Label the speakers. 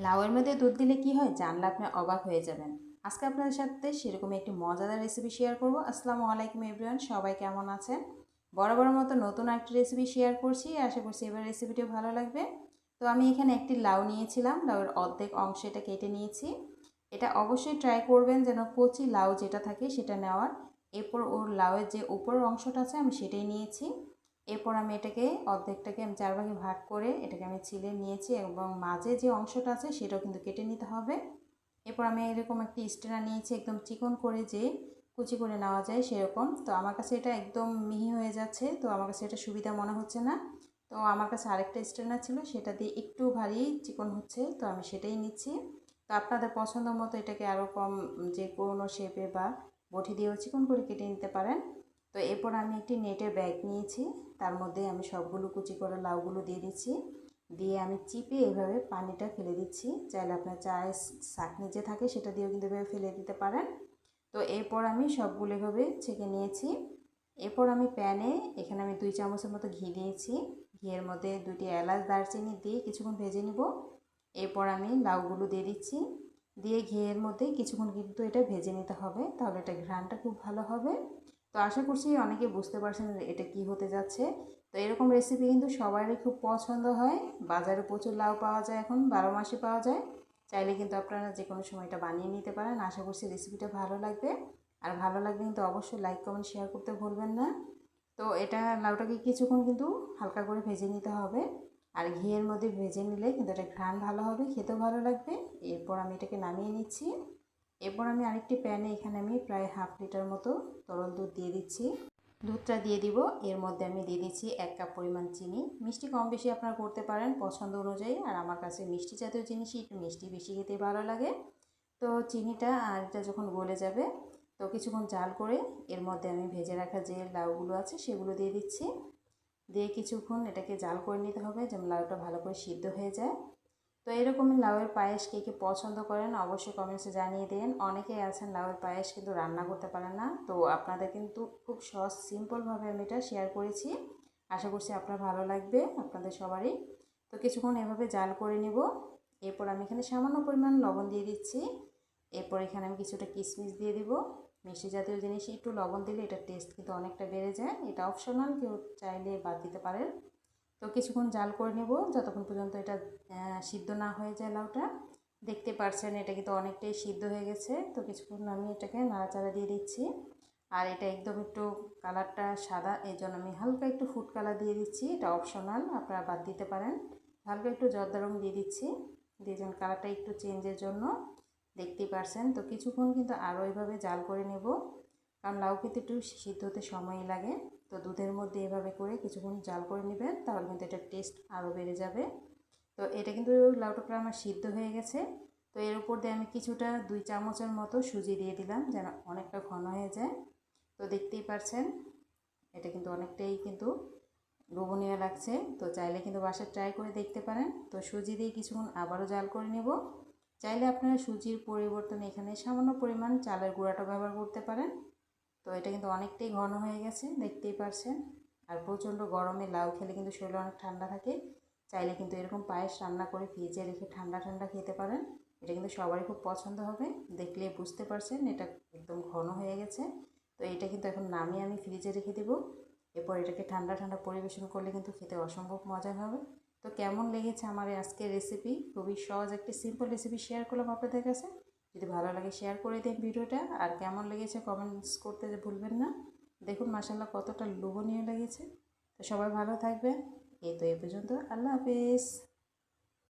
Speaker 1: লাউয়ের মধ্যে দুধ দিলে কি হয়? জানলে আপনি অবাক হয়ে যাবেন। আজকে আপনাদের সাথে সেরকম একটি মজাদার রেসিপি শেয়ার করব। আসসালামু আলাইকুম এভরিওয়ান সবাই কেমন আছেন? বড় বড় মতো নতুন একটি রেসিপি শেয়ার করছি। আশা করছি এবার রেসিপিটিও ভালো লাগবে। তো আমি এখানে একটি লাউ নিয়েছিলাম। লাউয়ের অর্ধেক অংশ এটা কেটে নিয়েছি। এটা অবশ্যই ট্রাই করবেন যেন কচি লাউ যেটা থাকে সেটা নেওয়ার। এরপর ওর লাউয়ের যে উপরের অংশটা আছে আমি সেটাই নিয়েছি। এরপর আমি এটাকে অর্ধেকটাকে আমি চার ভাগে ভাগ করে এটাকে আমি ছিলে নিয়েছি এবং মাঝে যে অংশটা আছে সেটাও কিন্তু কেটে নিতে হবে। এরপর আমি এরকম একটি স্টেনা নিয়েছি, একদম চিকন করে যে কুচি করে নেওয়া যায় সেরকম। তো আমার কাছে এটা একদম মিহি হয়ে যাচ্ছে, তো আমার কাছে এটা সুবিধা মনে হচ্ছে না। তো আমার কাছে আরেকটা স্টেনার ছিল, সেটা দিয়ে একটু ভারী চিকন হচ্ছে, তো আমি সেটাই নিচ্ছি। তো আপনাদের পছন্দ মতো এটাকে আরও কম যে কোনো শেপে বা বটি দিয়েও চিকন করে কেটে নিতে পারেন। তো এরপর আমি একটি নেটের ব্যাগ নিয়েছি। তার মধ্যে আমি সবগুলো কুচি করে লাউগুলো দিয়ে দিচ্ছি। দিয়ে আমি চিপে এভাবে পানিটা ফেলে দিচ্ছি। চাইলে আপনার চায়ের শাকনি যে থাকে সেটা দিয়েও কিন্তু এভাবে ফেলে দিতে পারেন। তো এরপর আমি সবগুলো এভাবে ছেঁকে নিয়েছি। এরপর আমি প্যানে এখানে আমি দুই চামচের মতো ঘি দিয়েছি। ঘিয়ের মধ্যে দুটি এলাচ দারচিনি দিয়ে কিছুক্ষণ ভেজে নিব। এরপর আমি লাউগুলো দিয়ে দিচ্ছি। দিয়ে ঘিয়ের মধ্যে কিছুক্ষণ কিন্তু এটা ভেজে নিতে হবে। তাহলে এটা ঘ্রানটা খুব ভালো হবে। তো আশা করছি অনেকে বুঝতে পারছেন এটা কি হতে যাচ্ছে। তো এরকম রেসিপি কিন্তু সবারই খুব পছন্দ হয়। বাজারে প্রচুর লাউ পাওয়া যায় এখন, বারো মাসে পাওয়া যায়। চাইলে কিন্তু আপনারা যে কোনো সময় এটা বানিয়ে নিতে পারেন। আশা করছি রেসিপিটা ভালো লাগবে। আর ভালো লাগলে কিন্তু অবশ্যই লাইক কমেন্ট শেয়ার করতে ভুলবেন না। তো এটা লাউটাকে কিছুক্ষণ কিন্তু হালকা করে ভেজে নিতে হবে। আর ঘিয়ের মধ্যে ভেজে নিলে কিন্তু এটা ঘ্রাণ ভালো হবে, খেতেও ভালো লাগবে। এরপর আমি এটাকে নামিয়ে নিচ্ছি। এরপর আমি আরেকটি প্যানে এখানে আমি প্রায় হাফ লিটার মতো তরল দুধ দিয়ে দিচ্ছি। দুধটা দিয়ে দিব, এর মধ্যে আমি দিয়ে দিচ্ছি এক কাপ পরিমাণ চিনি। মিষ্টি কম বেশি আপনারা করতে পারেন পছন্দ অনুযায়ী, আর আমার কাছে মিষ্টি জাতীয় জিনিসই একটু মিষ্টি বেশি খেতে ভালো লাগে। তো চিনিটা আর এটা যখন গলে যাবে, তো কিছুক্ষণ জাল করে এর মধ্যে আমি ভেজে রাখা যে লাউগুলো আছে সেগুলো দিয়ে দিচ্ছি। দিয়ে কিছুক্ষণ এটাকে জাল করে নিতে হবে, যেন লাউটা ভালো করে সিদ্ধ হয়ে যায়। তো এরকমই লাউয়ের পায়েস কে কে পছন্দ করেন অবশ্যই কমেন্টসে জানিয়ে দেন। অনেকেই আছেন লাউয়ের পায়েস কিন্তু রান্না করতে পারেন না। তো আপনাদের কিন্তু খুব সহজ সিম্পলভাবে আমি এটা শেয়ার করেছি। আশা করছি আপনার ভালো লাগবে, আপনাদের সবারই। তো কিছুক্ষণ এভাবে জাল করে নেব। এরপর আমি এখানে সামান্য পরিমাণ লবণ দিয়ে দিচ্ছি। এরপর এখানে আমি কিছুটা কিশমিশ দিয়ে দিব। মিষ্টি জাতীয় জিনিস একটু লবণ দিলে এটার টেস্ট কিন্তু অনেকটা বেড়ে যায়। এটা অপশনাল কেউ চাইলে বাদ দিতে পারেন। তো কিছুক্ষণ জাল করে নেব, যতক্ষণ পর্যন্ত এটা সিদ্ধ না হয়ে যায় লাউটা। দেখতে পারছেন এটা কিন্তু অনেকটাই সিদ্ধ হয়ে গেছে, তো কিছুক্ষণ আমি এটাকে নাড়াচাড়া দিয়ে দিচ্ছি। আর এটা একদম একটু কালারটা সাদা, এই জন্য আমি হালকা একটু ফুড কালার দিয়ে দিচ্ছি। এটা অপশনাল, আপনারা বাদ দিতে পারেন। হালকা একটু জর্দা রং দিয়ে দিচ্ছি দিয়েছেন কালারটা একটু চেঞ্জের জন্য। দেখতেই পারছেন, তো কিছুক্ষণ কিন্তু আরও এইভাবে জাল করে নেব, কারণ লাউ খেতে একটু সিদ্ধ হতে সময় লাগে। তো দুধের মধ্যে এভাবে করে কিছুক্ষণ জাল করে নেবেন, তাহলে কিন্তু এটার টেস্ট আরও বেড়ে যাবে। তো এটা কিন্তু লাউটা প্রায় আমার সিদ্ধ হয়ে গেছে। তো এর উপর দিয়ে আমি কিছুটা দুই চামচের মতো সুজি দিয়ে দিলাম যেন অনেকটা ঘন হয়ে যায়। তো দেখতেই পারছেন, এটা কিন্তু অনেকটাই কিন্তু লোভনীয় লাগছে। তো চাইলে কিন্তু বাসায় ট্রাই করে দেখতে পারেন। তো সুজি দিয়ে কিছুক্ষণ আবারও জাল করে নেব। চাইলে আপনারা সুজির পরিবর্তন এখানে সামান্য পরিমাণ চালের গুঁড়াটা ব্যবহার করতে পারেন। তো এটা কিন্তু অনেকটাই ঘন হয়ে গেছে, দেখতেই পারছেন। আর প্রচণ্ড গরমে লাউ খেলে কিন্তু শরীর অনেক ঠান্ডা থাকে। চাইলে কিন্তু এরকম পায়েস রান্না করে ফ্রিজে রেখে ঠান্ডা ঠান্ডা খেতে পারেন। এটা কিন্তু সবারই খুব পছন্দ হবে, দেখলে বুঝতে পারছেন এটা একদম ঘন হয়ে গেছে। তো এটা কিন্তু এখন নামিয়ে আমি ফ্রিজে রেখে দেবো। এরপর এটাকে ঠান্ডা ঠান্ডা পরিবেশন করলে কিন্তু খেতে অসম্ভব মজা হবে। তো কেমন লেগেছে আমার আজকের রেসিপি খুবই সহজ একটি সিম্পল রেসিপি শেয়ার করলাম আপনাদের কাছে। যদি ভালো লাগে শেয়ার করে দিন ভিডিওটা। আর কেমন লেগেছে কমেন্টস করতে ভুলবেন না। দেখুন মাসাল্লাহ কতটা লোভনীয় লেগেছে। তো সবাই ভালো থাকবেন। এই তো এ পর্যন্ত। আল্লাহ হাফেজ।